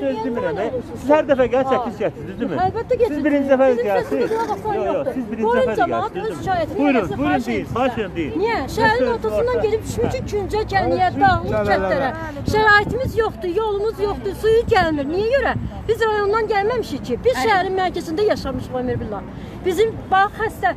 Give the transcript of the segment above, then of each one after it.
söz demirəm. verirsiniz? Siz hər dəfə gəl çəkiş gətirdiniz, değil mi? Əlbəttə Siz getirdim. birinci dəfə Bizim gəldiniz. sözümüzə basan Yo, yo, yoxdur. siz birinci öz şikayətini Buyurun, buyurun etsin. başlayın deyin. Niyə? Şəhərin Söz ortasından gedib düşmüşük küncə, cəmiyyət, dağlıq kəndlərə. Şəraitimiz yoxdur, yolumuz yoxdur, suyu gəlmir. Niyə görə? Biz rayondan gəlməmişik ki. Biz şəhərin mərkəzində yaşamışıq Ömür billah. Bizim bax xəstə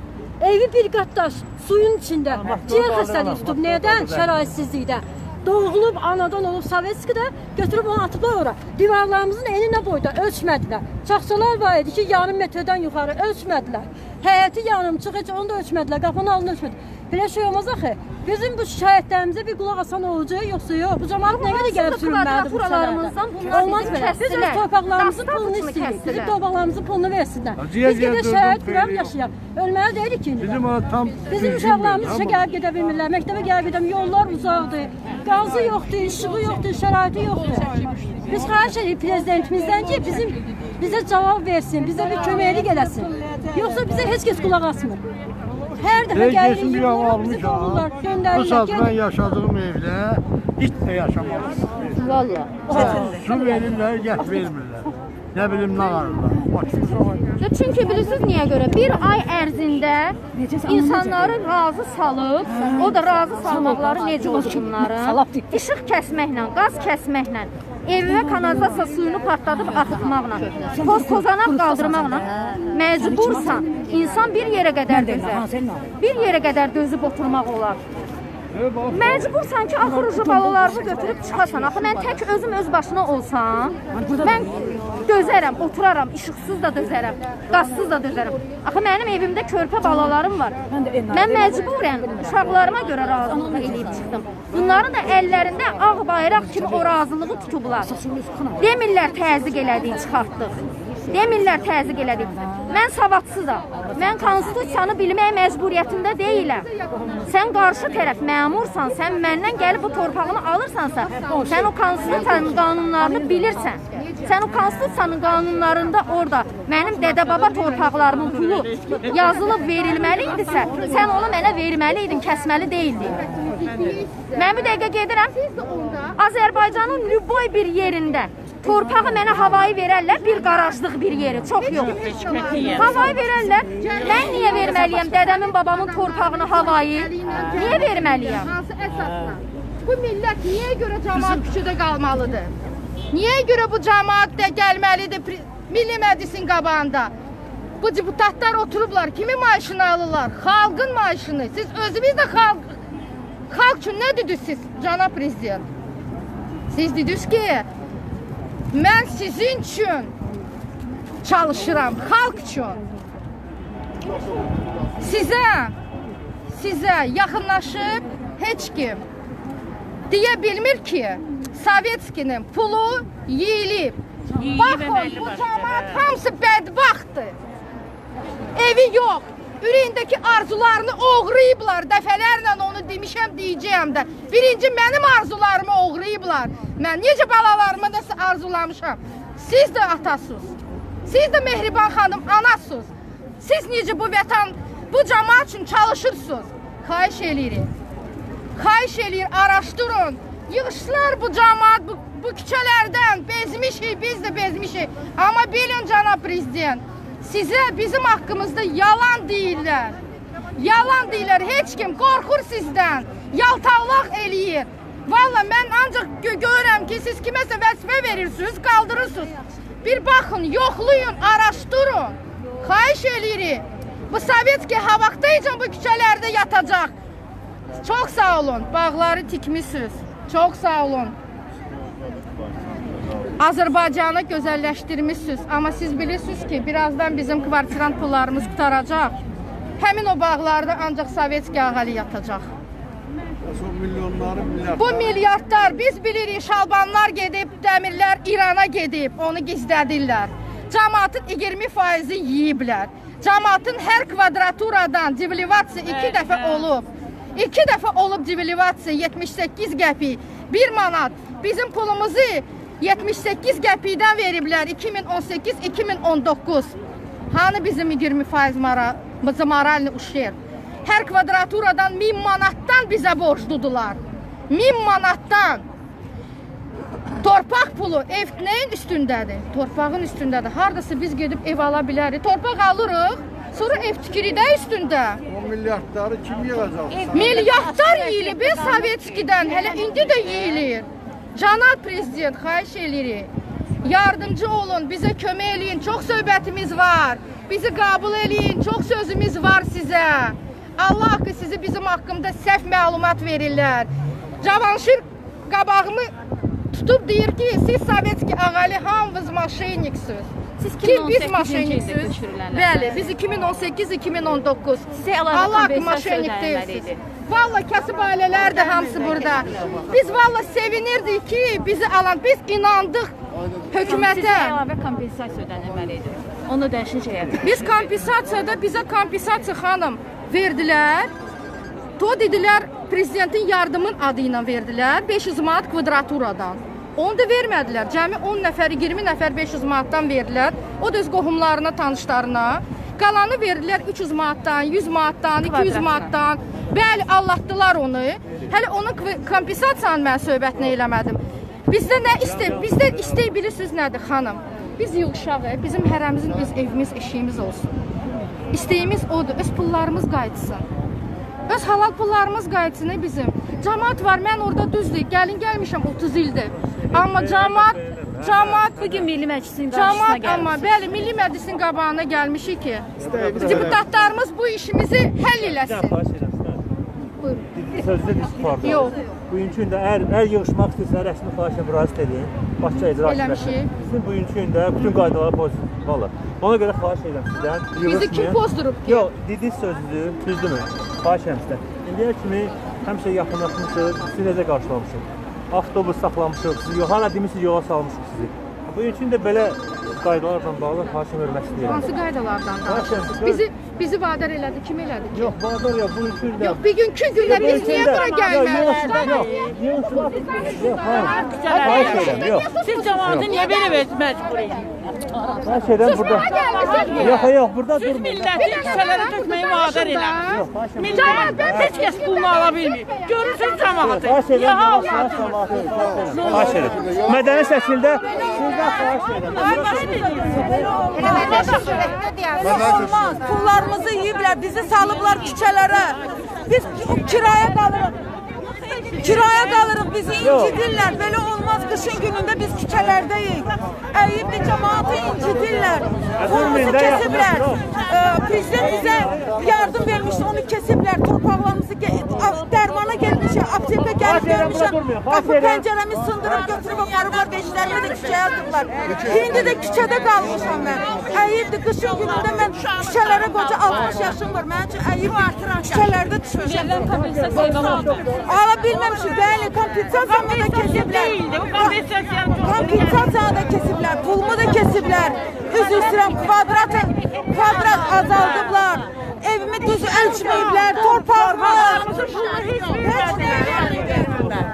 evi bir qatdaş suyun içində. Ciğər xəstəliyi tutub. Nədən? Şəraitsizlikdən. Doğulub, anadan olub Sovetskidə götürüb onu atıblar ora. Divarlarımızın eni nə boyda ölçmədilər. Çaxçalar var idi ki, yarım metrdən yuxarı ölçmədilər. Həyəti yarımçıq heç onu da ölçmədilər. Qapının altını ölçmədilər. Belə şey olmaz axı. Bizim bu şikayətlərimizə bir qulaq asan olacaq, yoxsa yox? Bu cəmaət nə qədər gəlib sürünməlidir bu bunlar Olmaz belə. Biz öz torpaqlarımızın pulunu istəyirik. Bizim torpaqlarımızın pulunu versinlər. Biz şəhər duram peyri yaşayaq. Ölməli deyilik ki. Bizim tam Bizim uşaqlarımız işə gəlib gedə bilmirlər, məktəbə gəlib gedə bilmirlər, yollar uzaqdır, qazı yoxdur, işığı yoxdur, şəraiti yoxdur. Biz xahiş edirik prezidentimizdən ki, bizim bizə cavab versin, bizə bir köməklik eləsin. Yoxsa bizə heç kəs qulaq asmır. Hey gəlirik, geçim bir yığırlar, bizi göndərirlər. ben Gəlin. yaşadığım evde hiç de yaşamadım. Valla. Su verirler, get vermirler. Ne bileyim ne varırlar. Başımıza Çünki bilirsiniz niyə görə? Bir ay ərzində insanları razı salıb, o da razı salmaqları necə olur bunların? İşıq kəsməklə, qaz kəsməklə, evə kanalizasiya suyunu partladıb axıtmaqla, toz tozanaq qaldırmaqla məcbursan, insan bir yerə qədər dözər. Bir yerə qədər dözüb oturmaq olar. Məcbursan ki, axır ucu balalarını götürüb çıxasan. Axı mən tək özüm öz başına olsam, mən dözərəm, oturaram, işıqsız da dözərəm, qazsız da dözərəm. Axı mənim evimdə körpə balalarım var. Mən məcburən uşaqlarıma görə razılıq eləyib çıxdım. Bunların da əllərində ağ bayraq kimi o razılığı tutublar. Demirlər təzyiq elədik, çıxartdıq. Demirlər təzyiq elədik. Mən savadsızam. Mən konstitusiyanı bilmək məcburiyyətində deyiləm. Sən qarşı tərəf məmursan, sən məndən gəlib bu torpağını alırsansa, sən o konstitusiyanın qanunlarını bilirsən. Sən o konstitusiyanın qanunlarında orada mənim dədə-baba torpaqlarımın pulu yazılıb verilməli idisə, sən onu mənə verməli idin, kəsməli deyildin. Mən bir dəqiqə gedirəm. Azərbaycanın lüboy bir yerində torpağı mənə havayı verərlər, bir qarajlıq bir yeri, çox yox. Havayı verərlər. Mən niyə verməliyəm dədəmin, babamın torpağını havayı? Niyə verməliyəm? Hansı əsasla? Bu millət niyə görə cəmaət küçədə qalmalıdır? Niyə görə bu cəmaət də gəlməlidir Milli Məclisin qabağında? Bu deputatlar oturublar, kimin maaşını alırlar? Xalqın maaşını. Siz özünüz də xalq xalq üçün nə dediniz siz, cənab prezident? Siz dediniz ki, mən sizin üçün çalışıram, xalq üçün. Sizə sizə yaxınlaşıb heç kim deyə bilmir ki, Sovetskinin pulu yeyilib. Baxın, bu cəmaət hamısı bədbaxtdır. Evi yox. Ürəyindəki arzularını oğrayıblar. Dəfələrlə onu demişəm, deyəcəyəm də. Birinci mənim arzularımı oğrayıblar. Mən necə balalarıma nəsə arzulamışam. Siz də atasınız. Siz də Mehriban xanım anasınız. Siz necə bu vətən, bu cəmaət üçün çalışırsınız. Xahiş eləyirik. Xahiş eləyir, araşdırın. Yığışlar bu cəmaət bu, bu küçələrdən bezmişik, biz də bezmişik. Amma bilin cənab prezident, sizə bizim haqqımızda yalan deyirlər. Yalan deyirlər, heç kim qorxur sizdən. Yaltaqlıq eləyir. Valla mən ancaq gö görürəm ki, siz kiməsə vəzifə verirsiniz, qaldırırsınız. Bir baxın, yoxlayın, araşdırın. Xahiş eləyirik. Bu Sovetski ha vaxtaycan bu küçələrdə yatacaq. Çox sağ olun. Bağları tikmisiniz. Çox sağ olun. Azərbaycanı gözəlləşdirmisiniz. Amma siz bilirsiniz ki, birazdan bizim kvartirant pullarımız qutaracaq. Həmin o bağlarda ancaq Sovetski əhali yatacaq. Milyonları. Bu milyardlar biz bilirik şalbanlar gedib, dəmirlər İrana gedib, onu gizlədirlər. Cəmaatın 20% yeyiblər. Cəmaatın hər kvadraturadan devalvasiya 2 dəfə olub. 2 dəfə olub devalvasiya 78 qəpik, 1 manat. Bizim pulumuzu 78 qəpikdən veriblər 2018-2019. Hani bizim 20% mara Bizi moralni ushlayır. Hər kvadraturadan 1000 manatdan bizə borcludular. 1000 manatdan. Torpaq pulu ev nəyin üstündədir? Torpağın üstündədir. Hardasa biz gedib ev ala bilərik. Torpaq alırıq, sonra ev tikirik də üstündə. O milyardları kim yığacaq? Milyardlar yeyilib Sovetskidən, hələ indi də yeyilir. Cənab prezident, edirik. Yardımcı olun, bizə kömək eləyin. Çox söhbətimiz var. Bizi qəbul eləyin. Çox sözümüz var sizə. Allah haqqı sizi bizim haqqımda səhv məlumat verirlər. Cavanşir qabağımı tutub deyir ki, siz Sovetski ağalı hamınız maşenniksiniz. Siz Ki biz 2018-ci ildə maşenniksiniz. köçürülənlər. Bəli, biz 2018-2019. Sizə Allah haqqı ödənilməli deyilsiniz. Valla kasıb ailələr də hamısı burada. Biz valla sevinirdik ki, bizi alan, biz inandıq Sizə hökumətə. əlavə kompensasiya ödənilməli idi. Onu dəyişəcəyəm. Biz kompensasiyada bizə kompensasiya xanım verdilər. To dedilər prezidentin yardımın adı ilə verdilər 500 manat kvadraturadan. Onu da vermədilər. Cəmi 10 nəfər, 20 nəfər 500 manatdan verdilər. O da öz qohumlarına, tanışlarına. Qalanı verdilər 300 manatdan, 100 manatdan, 200 Kvadratına. manatdan. Bəli, allatdılar onu. Hələ onun kompensasiyanı mən söhbətini eləmədim. Bizdə nə istə, bizdə istək bilirsiniz nədir xanım? Biz yığışaq, bizim hərəmizin öz evimiz, eşiyimiz olsun. İstəyimiz odur, öz pullarımız qayıtsın. Öz halal pullarımız qayıtsın bizim. Camaat var, mən orada düzdür, gəlin gəlmişəm 30 ildir. Amma camaat, camaat Bugün Milli Məclisin qarşısına Camaat amma bəli Milli Məclisin qabağına gəlmişik ki, deputatlarımız bu işimizi həll eləsin. Buyurun. Sözdən istifadə. Yox. Bugünkü gündə əgər əgər yığışmaq istəsəniz rəsmi xahişlə müraciət edin. Bakı icra Eləmişik. hakimiyyətinə. Sizin bugünkü gündə bütün qaydalara pozisiniz. Valla. Ona görə xahiş edirəm sizdən. Bizi kim pozdurub ki? Yox, dediğiniz sözdür, düzdürmü? Xahiş edirəm sizdən. İndiyə kimi həmişə yaxınlaşmışıq, sizi necə qarşılamışıq. Avtobus saxlamışıq, sizi yox, hala demisiniz yola salmışıq sizi. Bugünkü gündə belə qaydalarla bağlı xahiş hörmət istəyirəm. Hansı qaydalardan danışırsınız? Bizi bizi vadar elədi, kim elədi ki? Yox, Bağdar ya bugünkü gündə Yox, bugünkü gündə biz niyə bura gəlmədik? Xahiş edirəm, yox. Siz cəmaatı niyə belə məcbur edirsiniz? Xahiş edirəm burada. Yox, yox, burada Siz durmayın. milləti küçələrə tökməyi vadar eləmişsiniz. Millət heç kəs pulunu ala bilmir. Görürsünüz cəmaatı. Xahiş edirəm, Ya yox, Allah. Xahiş edirəm. Mədəni şəkildə sizdən xahiş edirəm. Olmaz. Pullarımızı yiyiblər, bizi salıblar küçələrə. Biz kiraya qalırıq. Kiraya qalırıq, bizi incidirlər. Belə olmaz. Qışın günündə biz cəmaatı incidirlər. Pulumuzu da kesiblər. yox. Ee, Prezident bizə yardım vermişdi, onu kesiblər. Torpaqlarımızı ge- a- dərmana gəlmişik, aptekə gəlib Xahiş edirəm, görmüşəm. burada durmayın. Xahiş Qapı edirəm. pəncərəmi sındırıb götürüb aparıblar, beşlərimi də küçəyə atıblar. İndi də küçədə qalmışam mən. Əyibdir, qışın günündə mən küçələrə qoca 60 yaşım var. Mənim üçün əyib küçələrdə düşmüşəm. Ala bilməmişim, bəli, kompensasiyamı da çox Kompensasiyanı da kesiblər, pulumu da kesiblər. Üzr istəyirəm, kvadrat, kvadrat azaldıblar. Evimi düz ölçməyiblər, torpağımı.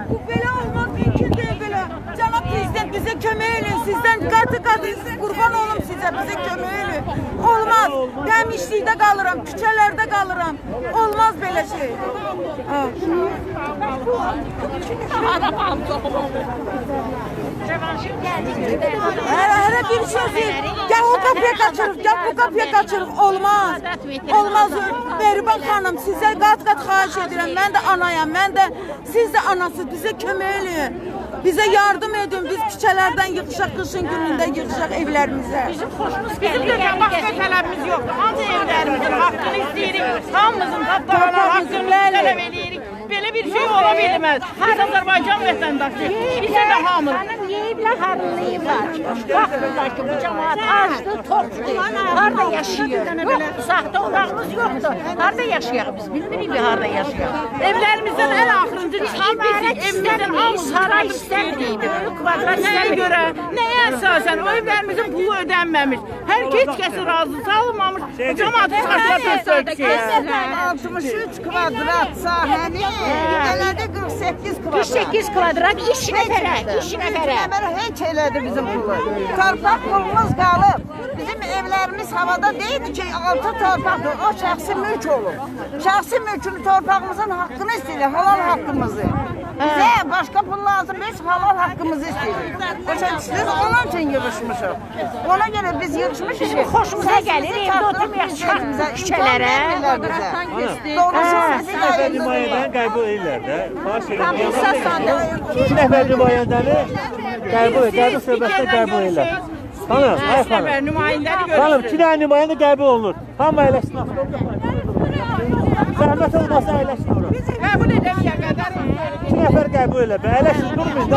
Bu belə olmaz, mümkün deyil belə. Cənab Prezident bizə kömək edin, sizdən qatı qatı qurban olum sizə, bizə kömək edin. Olmaz, dəmişlikdə qalıram, küçələrdə qalıram. Olmaz belə şey. Ha. Hələ, hələ bir söz deyil. Gəl o qapıya qaçırıq, gəl bu qapıya qaçırıq. Olmaz. Olmaz. Mehriban xanım, sizə qat-qat xahiş edirəm. Mən də anayam, mən də siz də anasınız. Bizə kömək eləyin. Bizə yardım edin. Biz küçələrdən yığışaq, qışın günündə yığışaq evlərimizə. Bizim də başqa tələbimiz yoxdur. Ancaq evlərimizin haqqını istəyirik. Hamımızın tapdalanan haqqını tələb. Belə bir şey ola bilməz. Biz Azərbaycan vətəndaşıyıq. Bizə də hamımız. Yeyiblər, harlayıblar. Baxırlar ki, bu cəmaat acdır, toxdur. Harda yaşayır? Yox, saxta olağımız yoxdur. Harda yaşayaq biz? Bilmirik bir ən axırıncı çıxıb bizik. Evimizdən hamımız saray istəmirik. Böyük kvadrat Nəyə istəmirik. görə? Nəyə əsasən? O evlərimizin pulu ödənməmiş. Hər heç kəsi razı salmamış. Cəmaat çıxartlar söküyor. 63 kvadrat sahəni elədi 48 kvadrat. 48 kvadrat iş nəfərə, iş nəfərə. Nəmər heç elədi bizim pulu. Torpaq pulumuz qalıb. Bizim evlerimiz havada değildi ki altı torpaktır. O şahsi mülk olur. Şahsi mülkün torpağımızın hakkını istiyor, halal hakkımızı. Bize başka pul lazım değil, halal hakkımızı istiyor. Başa düşdünüz, onun için yığışmışıq. Ona göre biz yığışmışıq ki, Xoşumuza gəlir, evdə oturmayaq, küçələrə. Doğrusu İki nəfər nümayəndəni qəbul edirlər də. Xahiş edirəm. İki nəfər nümayəndəni qəbul edir. Qəbul şöbəsinə qəbul edirlər. Xanım, ay xanım. Nümayəndəni Xanım, görürsün. iki dənə nümayəndə qəbul olunur. Hamı əyləşsin avtobusda. Zəhmət olmasa əyləşsin ora. Qəbul edək ya qədər. İki nəfər qəbul elə. Əyləşsin, durmayın.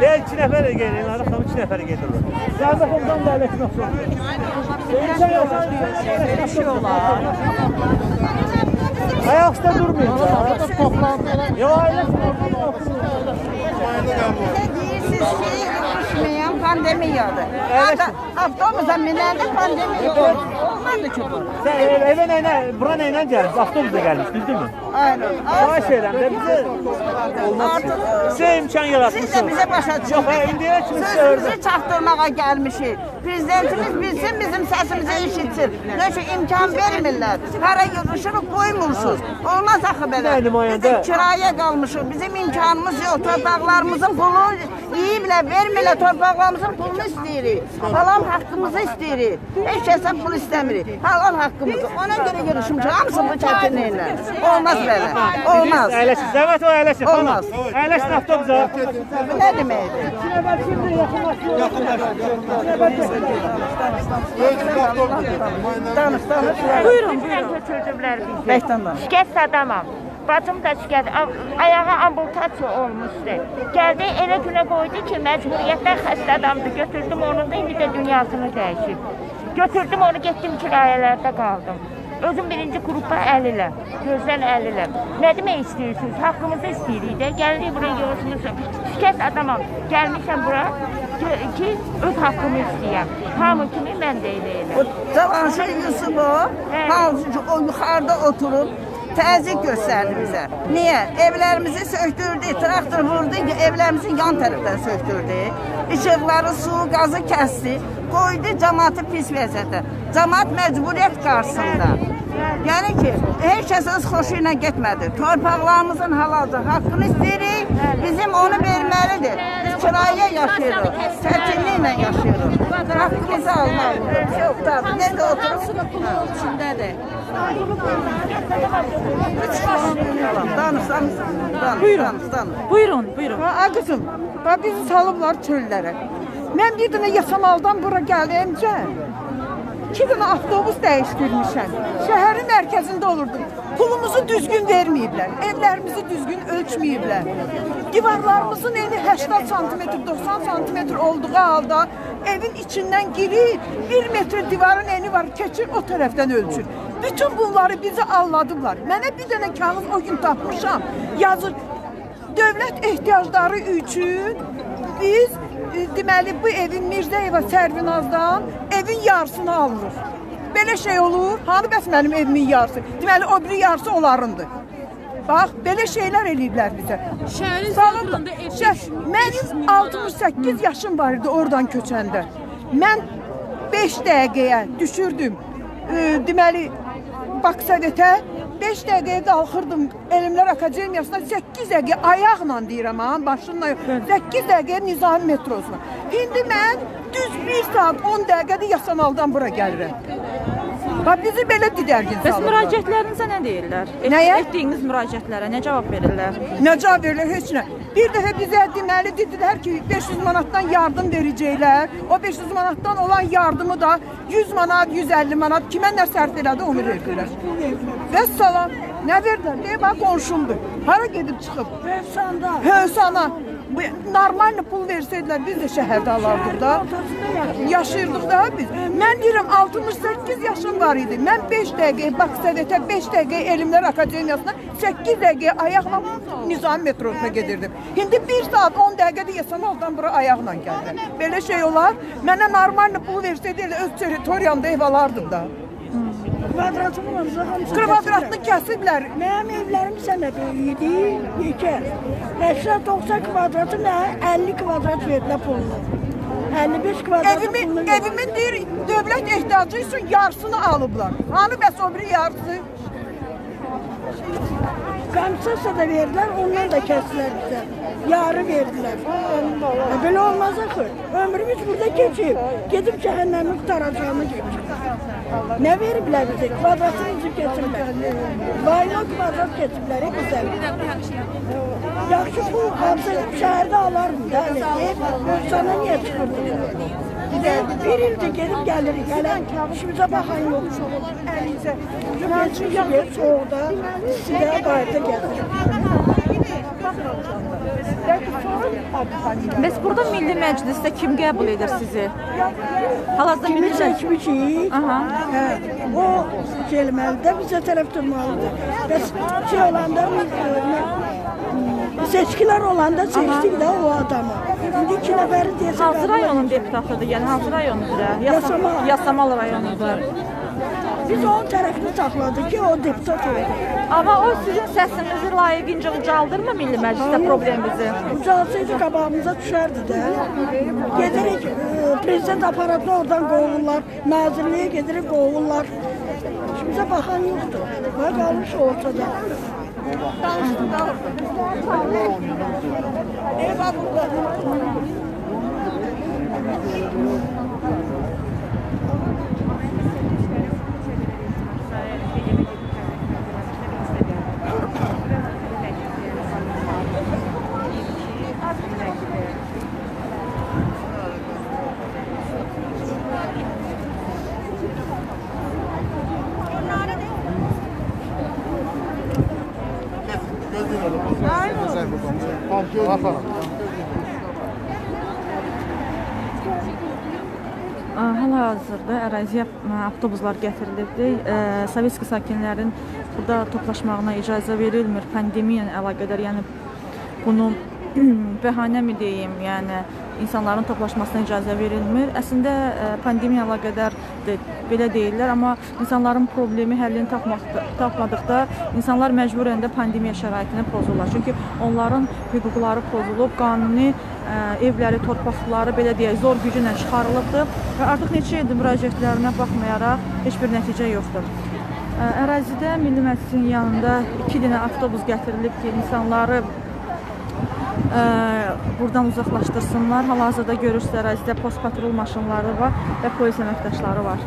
Deyil, iki nəfər gəlin, ara xanım iki nəfər gedirlər. Zəhmət olmadan da avtobusda. Ayaq üstə durmayın. Yox, əyləşsin avtobusda. Deyirsiniz ki, yığışmayan pandemiyadır. Hatta avtobusa minəndə pandemiya olur. Olmadı ki bu. Sən ev- evə nə ilə, bura nə ilə gəlmiş? Avtobusda gəlmiş, düzdürmü? Aynen. Edirəm də bizə olmaz ki. Sizə imkan Siz yaratmışsınız. başa Yox, hə, indiyə kimi sizə Sözümüzü orada. çaktırmağa gelmişik. Prezidentimiz bilsin bizim sesimizi eşitsin. Ne şu imkan vermirler. Para yığışırıq koymursunuz. Olmaz axı belə. Bizim kiraya qalmışıq. Bizim imkanımız yok. Torpaqlarımızın pulu yiyiblər, vermirlər. Torpaqlarımızın pulunu isteyirik. Halal hakkımızı isteyirik. Heç kəsə pul istemirik. Halal hakkımızı. Ona göre yığışmışıq. Hamısı bu çətinliklə. Olmaz belə. Olmaz. Əyləşin, zəhmət o əyləşin. Olmaz. Əyləşin avtobusa. Bu ne deməkdir? Danış, danış. Buyurun, buyurun. Götürdülər bizi. Bəkdən danış. Şikəst adamam. Bacım da şikəst, ayağı amputasiya olmuşdu. Gəldi elə günə qoydu ki, məcburiyyətdən xəstə adamdı. Götürdüm onu da indi də dünyasını dəyişib. Götürdüm onu getdim kirayələrdə qaldım. Özüm birinci qrupa əliləm, gözdən əliləm. Nə demək istəyirsiniz? Haqqımızı istəyirik də. Gəldik buraya yolçumuzum. Şikəst adamam. Gəlmişəm bura ki, öz haqqımı istəyəm. Hamı kimi mən də elə elə. O Cavanşir Yusufov, Evet. hansı o yuxarıda oturub təzyiq göstərdi bizə. Niyə? Evlərimizi söktürdü, traktor vurdu, evlərimizin yan tərəfdən söktürdü. İşıqları, su, qazı kəsdi, qoydu cəmaatı pis vəziyyətə. Cəmaat məcburiyyət qarşısında. Yəni ki, heç kəs öz xoşu ilə getmədi. Torpaqlarımızın halalca haqqını istəyirik, bizim onu verməlidir. Biz kirayə yaşayırıq, çətinliklə yaşayırıq. Haqqımızı almalıyıq. Yox, tabii, nerede oturup? içindədir. Danış, danış, danış, danış, danış. Buyurun, buyurun. Ha, qızım, bax bizi salıblar çöllərə. Mən bir dənə Yasamaldan bura gəldimcə iki dənə avtobus dəyişdirmişəm. Şəhərin mərkəzində olurdum. Pulumuzu düzgün verməyiblər. Evlərimizi düzgün ölçməyiblər. Divarlarımızın eni 80 sm, 90 sm olduğu halda evin içindən girib 1 metr divarın eni var, keçir o tərəfdən ölçür. Bütün bunları bizi alladıblar. Mənə bir dənə kağız o gün tapmışam. Yazır Dövlət ehtiyacları üçün biz deməli bu evin Mirzəyeva Sərvinazdan evin yarısını alırıq. Belə şey olur. Hani bəs mənim evimin yarısı? Deməli o biri yarısı onlarındır. Bax, belə şeylər eləyiblər bizə. Şəhərin sınırında ev mənim 68 yaşım var idi oradan köçəndə. Mən 5 dəqiqəyə düşürdüm. E, deməli Baksovetə 5 dəqiqəyə qalxırdım Elmlər Akademiyasına 8 dəqiqə ayaqla deyirəm ha, başınla yox. 8 dəqiqə Nizami metrosuna. İndi mən düz 1 saat 10 dəqiqədə Yasamaldan bura gəlirəm. Bax bizi belə didərgin Bəs salırlar. müraciətlərinizə nə deyirlər? Et- Nəyə? Etdiyiniz müraciətlərə nə cavab verirlər? Nə cavab verirlər heç nə. Bir dəfə bizə deməli dedilər ki, 500 manatdan yardım verəcəklər. O 500 manatdan olan yardımı da 100 manat, 150 manat kimə nə sərf elədi onu verdilər. Və salam. Nə verdilər? Deyə bax qonşumdur. Hara gedib çıxıb? Hövsanda. Hövsana. Bu normal pul versəydilər biz də şəhərdə alardıq da. Yaşayırdıq da biz. Mən deyirəm 68 yaşım var idi. Mən 5 dəqiqə Baksovetə, 5 dəqiqə Elmlər Akademiyasına, 8 dəqiqə ayaqla Nizami metrosuna gedirdim. İndi 1 saat 10 dəqiqədə Yasamaldan bura ayaqla gəlirəm. Belə şey olar. Mənə normal pul versəydi elə öz territoriyamda ev alardım da. Kvadratını kəsiblər. Mənim evlərim sənə böyük idi, yekə. 80-90 kvadratı mənə 50 kvadrat verdilər pulunu. 55 kvadrat Evimi, pulunu evimin deyir, dövlət ehtiyacı üçün yarısını alıblar. Hani bəs o biri yarısı? Kamsasa da verdiler, ondan da kestiler bize. Yarı verdiler. Ya böyle olmaz akı. Ömrümüz burada geçip, gidip cehennemi kurtaracağını geçip. Ne veribler bize? Kvadratımızı getirdiler. Bayla kvadrat getirdiler, güzel. Yaxşı pul alsaydım şehirde alardım da. Sana niye çıkırdı? Bir ilde gelip gelirik. Hele işimize bakan yok. Elinize. Geçmişi soğukda size bayda getirir. Bəs burada Milli Məclisdə kim qəbul edir sizi? Hal-hazırda Milli Məclis seçmişik. Aha. Hə, o gelməlidir, bizə tərəf durmalıdır. Bəs şey olanda e, seçkiler olanda seçtik de o adamı. İndi iki nəfəri desə hansı rayonun deputatıdır? Yəni hansı rayonu üzrə? Yasamal. Yasamal rayonudur. Biz onun tərəfini saxladıq ki, o deputat oldu. Amma o sizin səsinizi layiqincə ucaldırmı Milli Məclisdə probleminizi? Ucalsaydı qabağımıza düşərdi də. Gedirik, e, prezident aparatını oradan qovurlar, nazirliyə gedirik qovurlar. Kimsə baxan yoxdur. Və qalmış ortada. Eyvah burada. Əraziyə ə, avtobuslar gətirilibdi. Ə, Sovetski sakinlərin burada toplaşmağına icazə verilmir pandemiya ilə əlaqədar. Yəni bunu bəhanəmi deyim, yəni insanların toplaşmasına icazə verilmir. Əslində ə, pandemiya ilə əlaqədar belə deyirlər, amma insanların problemi həllini tapmaq tapmadıqda insanlar məcburən də pandemiya şəraitini pozurlar. Çünki onların hüquqları pozulub, qanuni ə, evləri, torpaqları belə deyək, zor gücü ilə çıxarılıbdır və artıq neçə ildir müraciətlərinə baxmayaraq heç bir nəticə yoxdur. Ə, Ərazidə Milli Məclisin yanında 2 dənə avtobus gətirilib ki, insanları ə, buradan uzaqlaşdırsınlar. Hal-hazırda görürsüz ərazidə post patrul maşınları var və polis əməkdaşları var.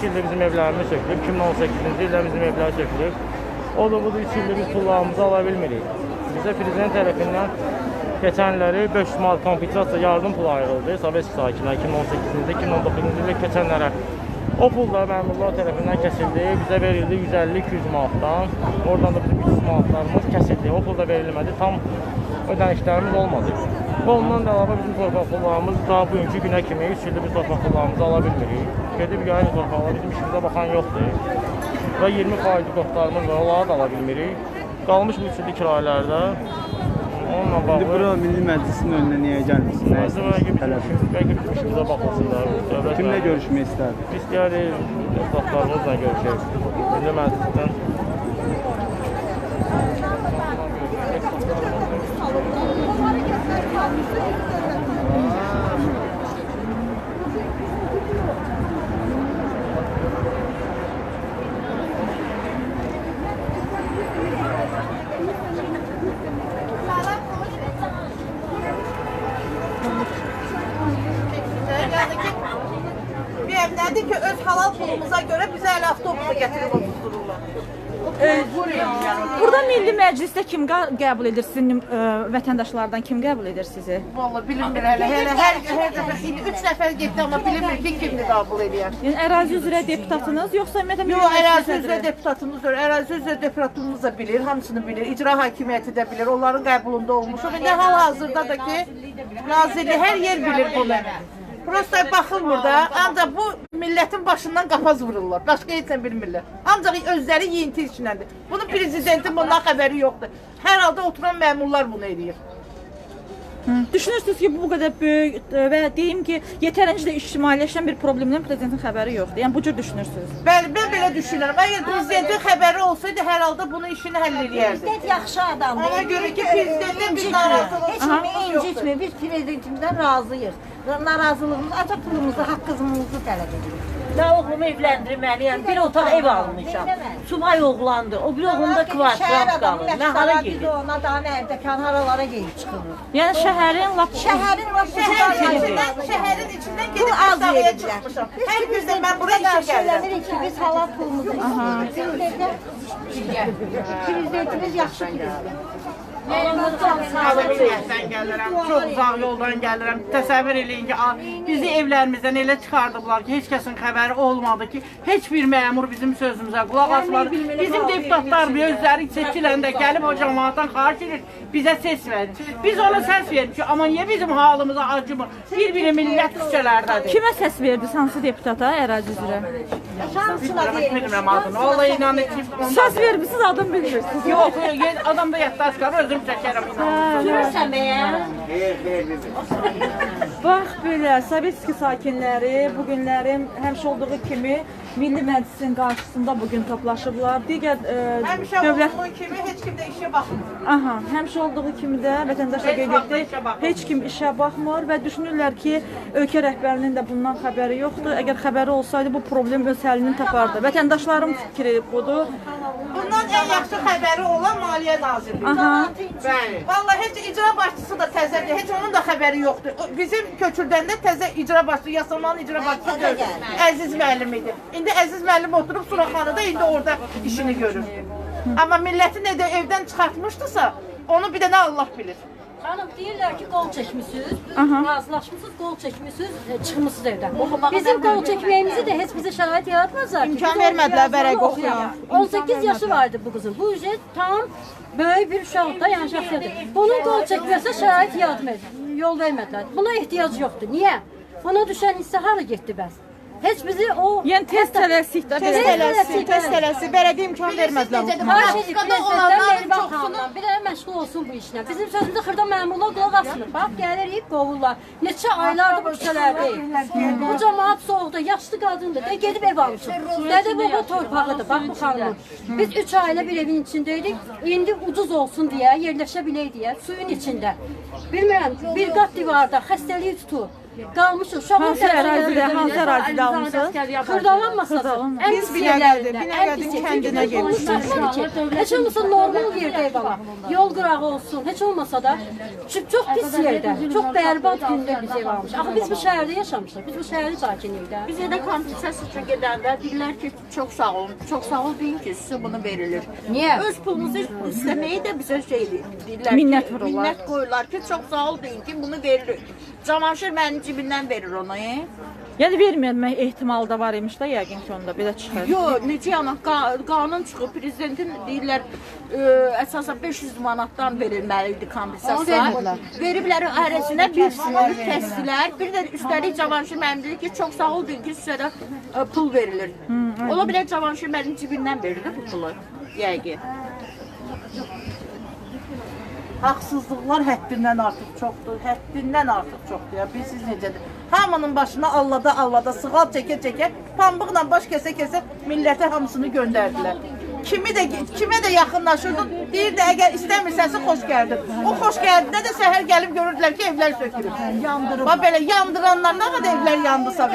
2 ildir bizim evlərimiz sökülüb. 2018-ci ildə bizim evlər sökülüb. O da budur 3 ildir biz pullarımızı ala bilmirik. Bizə prezident tərəfindən keçənləri 500 manat kompensasiya yardım pulu ayrıldı. Sovetski sakinlər 2018-ci, 2019-cu ildə o pullar məmurlar tərəfindən kəsildi. Bizə verildi 150-200 manatdan. Oradan da bizim 300 manatlarımız kəsildi. O pul da verilmədi. Tam ödənişlərimiz olmadı. Ondan da əlavə bizim torpaq pullarımız daha bugünkü günə kimi 3 ildir biz torpaq pullarımızı ala bilmirik. Gedib yayın torpaqlar bizim işimizə baxan yoxdur. Və 20 faizli qotlarımız var, onları da ala bilmirik. Qalmış bu 3 illik kiralərdə onunla İndi bağlı bura Milli Məclisin önünə niyə gəlmisiniz? Bəlkə bizim işimizə baxmasınlar. Kimlə görüşmək istərdiniz? Biz istəyirik deputatlarımızla görüşək. Milli Məclisdən Bir ev nədir ki, öz halal pulumuza görə bizə elə avtobusa gətirib. E, burada Milli Məclisdə kim qəbul edir sizin e, vətəndaşlardan kim qəbul edir sizi? Vallahi bilinmir hele. Hele her her defa şimdi üç nefer gitti ama bilinmir bir kimdi kabul ediyor. Yəni ərazi üzrə deputatınız yoxsa ümumiyyətlə Yo, Milli Məclis ərazi üzrə deputatımız var. Ərazi üzrə deputatımız da bilir, hamısını bilir. İcra hakimiyyəti də bilir. Onların qəbulunda olmuşuq. İndi hal-hazırda da ki, nazirlik hər yer bilir bunu. Prosta baxılmır da, ancaq bu millətin başından qapaz vururlar. Başqa heç nə bilmirlər. Ancaq özləri yeyinti içindədir. Bunun prezidentin bundan xəbəri yoxdur. Hər halda oturan məmurlar bunu eləyir. Düşünürsünüz ki, bu qədər böyük e, və deyim ki, yetərincə də ictimailəşən bir problemdən prezidentin xəbəri yoxdur. Yəni bu cür düşünürsünüz. Bəli, mən belə düşünürəm. Əgər prezidentin xəbəri olsaydı, hər halda bunu işini həll edərdi. Prezident yaxşı adamdır. Ona görə ki, prezidentin bir narazılığı Heç kimi incitmir. Biz prezidentimizdən razıyıq. Narazılığımız, ata pulumuzu, haqqımızı tələb edirik. Ben oğlumu evlendirmeliyim. Bir otak ev almışam. Subay oğlandı. O bir oğlunda kvartirant kalır. Ne hara Biz gelir? ona daha nerede kan haralara gelip çıkılır. Yəni şəhərin lap Şəhərin lap Şəhərin içindən, gedib verirlər. çıxmışam. Hər birdən mən buraya işə gəlirəm. Ki, biz halal pulumuzu istiyoruz. Prezidentimiz yaxşı prezident. Azərbaycandan gəlirəm, çox uzaq yoldan gəlirəm. Təsəvvür eləyin ki, a- bizi evlərimizdən elə çıxardıblar ki, heç kəsin xəbəri olmadı ki, heç bir məmur bizim sözümüzə qulaq asmadı. Bizim deputatlar bir özləri seçiləndə gəlib o cəmaatdan xahiş edir, bizə səs verin. Biz ona səs veririk ki, amma niyə bizim halımıza acımır? Bir-biri millət küçələrdədir. kimə səs verdiniz hansı deputata ərazi üzrə? Bilmirəm adını. Vallahi inanın ki, Səs vermisiniz, adım bilmirsiniz. Yox, yox, adamda yaddaş qalır, özüm çəkərəm inanın. Görürsən bəyən? Bax belə, Sovetski sakinləri bu günlərin həmişə olduğu kimi Milli Məclisin qarşısında bu gün toplaşıblar. Digər e, Həmişə dövlət olduğu kimi heç kim də işə baxmır. Aha, həmişə olduğu kimi də vətəndaşa qeyd vaxt etdi. işə baxmır. Heç kim işə baxmır və düşünürlər ki, ölkə rəhbərinin də bundan xəbəri yoxdur. Əgər xəbəri olsaydı bu problem öz həllini tapardı. Vətəndaşların fikri budur. Ən yaxşı xəbəri olan Maliyyə Nazirliyi. Aha. Bəli. Vallahi heç icra başçısı da təzədir. Heç onun da xəbəri yoxdur. O Bizim köçürdəndə təzə icra başçısı, Yasamanın icra başçısı deyil. Əziz müəllim idi. İndi Əziz müəllim oturub Suraxanıda indi orada işini görür. Amma milləti nə də evdən çıxartmışdısa, onu bir dənə Allah bilir. Hanım deyirlər ki, qol çəkmisiniz, razılaşmısınız, qol çəkmisiniz, e, çıxmısınız evdən. Bizim qol çəkməyimizi də heç bizə şərait yaratmazlar. İmkan vermədilər vərəq oxuyaq. 18 yaşı vardı bu qızın. Bu ücret tam böyük bir uşaq da, yəni. Bunun qol çəkməsə şərait yaratmır, yol vermədilər. Buna ehtiyac yoxdur. Niyə? Buna düşən hissə hara getdi bəs? Heç bizi o Yəni tez tələsik də Tez belə. tələsi, tez tələsi. Bələdiyyə imkan vermədilər. Xahiş edir prezidentdən Mehriban xanımdan bir dənə məşğul olsun bu işlə. Bizim sözümüzə xırda məmurlar qulaq asmır. Bax gəlirik, qovurlar. Neçə aylardır bu küçələrdəyik. Bu cəmaət soğuqda, yaşlı qadındır. De gedib ev almışıq. Dədə baba torpağıdır. Bax bu xanımın. Biz 3 ailə bir evin içindəydik. İndi ucuz olsun deyə, yerləşə bilək deyə suyun içində. Bilmirəm, bir qat divarda xəstəliyi tutur. Qalmışıq. Uşağın Hansı ərazidə, hansı ərazidə almısınız? Xırdalanmasın. Biz ən Binəqədin pis yer. kəndinə ki, Heç olmasa normal yerdə ev alaq. Yol qırağı olsun, heç olmasa da çox, çox pis yerdə, çox bərbad gündə biz ev almışıq. Axı biz bu şəhərdə yaşamışıq. Biz bu şəhərin sakiniyik də. Biz evde kompensasyon için gidende diller ki çok sağ olun. Çok sağ ol deyin ki size bunu verilir. Niyə? Öz pulunuzu istemeyi de bize şey diller Minnət ki, vururlar. Minnet koyurlar ki çok sağ ol deyin ki bunu verilir. Cavanşir benim cibinden verir onu. E? Yəni verməmək ehtimalı da var imiş də yəqin ki onda belə çıxır. Yo, necə yana qa- qanun çıxıb prezidentin deyirlər e, əsasən 500 manatdan verilməli idi kompensasiya. Veriblər ərazinə bir sınır kəsdilər. Bir də üstəlik Cavanşir müəllim dedi ki, çox sağ ol ki, sizə də e, pul verilir. Ola bilər Cavanşir müəllim cibindən verir də bu pulu. Yəqin. Haqsızlıqlar həddindən artıq çoxdur, həddindən artıq çoxdur. Ya bilirsiniz necədir? Hamının başına allada allada sığal çəkə-çəkə, pambıqla baş kəsə-kəsə millətə hamısını göndərdilər. Kimi də kimə də yaxınlaşırdın, deyirdi əgər istəmirsənsə xoş gəldin. O xoş gəldində də səhər gəlib görürdülər ki, evlər sökülür. Yandırıb. Bax belə yandıranlar nə qədər evlər yandı zor.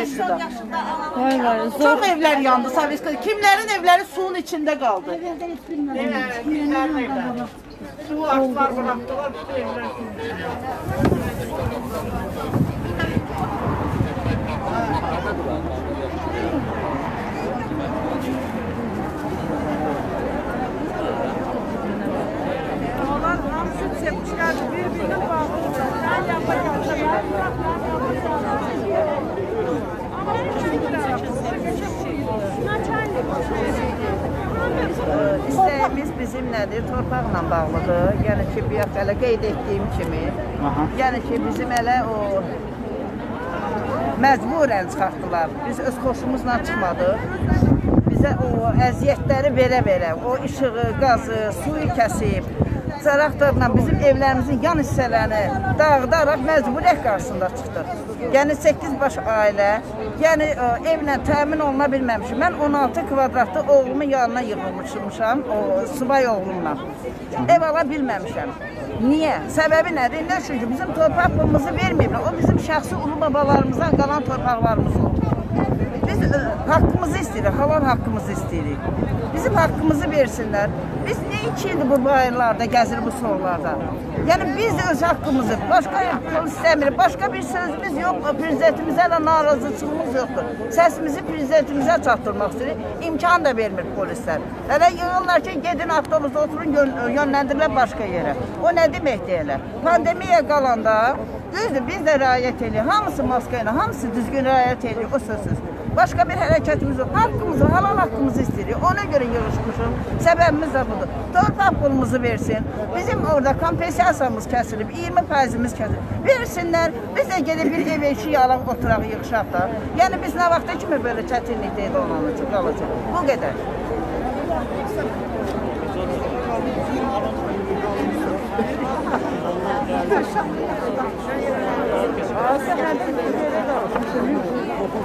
Çox evlər yandı Sovetskada. Kimlərin evləri suyun içində qaldı. Kimlərin evləri? Su açdılar, bıraktılar, bütün evlər. Bizim nədir? Torpaqla bağlıdır. Yəni ki, bir hələ qeyd etdiyim kimi. Aha. Yəni ki, bizim elə o məcburən çıxartdılar. Biz öz xoşumuzla çıxmadıq. Bizə o əziyyətləri verə-verə, o işığı, qazı, suyu kəsib, Traktörlə bizim evlərimizin yan hissələrini dağıdaraq məcburiyyət qarşısında çıxdıq. Yəni 8 baş ailə, yəni ə, evlə təmin oluna bilməmişik. Mən 16 kvadratlı oğlumun yanına yığılmışam, o subay oğlumla. Ev ala bilməmişəm. Niyə? Səbəbi nədir? Nə çünki bizim torpaq pulumuzu verməyiblər. O bizim şəxsi ulu babalarımızdan qalan torpaqlarımız oldu. Biz ə, haqqımızı istəyirik, halal haqqımızı istəyirik. Bizim haqqımızı versinlər. Biz nə iki ildir bu bayırlarda gəzir bu sollarda? Yəni biz də öz haqqımızı, başqa yol istəmirik, başqa bir sözümüz yox, prezidentimizə də narazıçılığımız yoxdur. Səsimizi prezidentimizə çatdırmaq istəyirik, imkan da vermir polislər. Hələ yığırlar ki, gedin avtobusda oturun, yön, başqa yerə. O nə deməkdir elə? Pandemiya qalanda, düzdür, biz də riayət edirik. Hamısı maska ilə, hamısı düzgün riayət edirik, o sözsüz. Başqa bir hərəkətimiz yox. Haqqımızı, halal haqqımızı istəyirik. Ona görə yığışmışıq. Səbəbimiz də budur. Torpaq pulumuzu versin. Bizim orada kompensasiyamız kəsilib, 20 faizimiz kəsilib. Versinlər. Biz də gedib bir ev eşiyi alaq, oturaq, yığışaq da. Yəni biz nə vaxta kimi belə çətinlikdə olacaq, qalacaq. Bu qədər.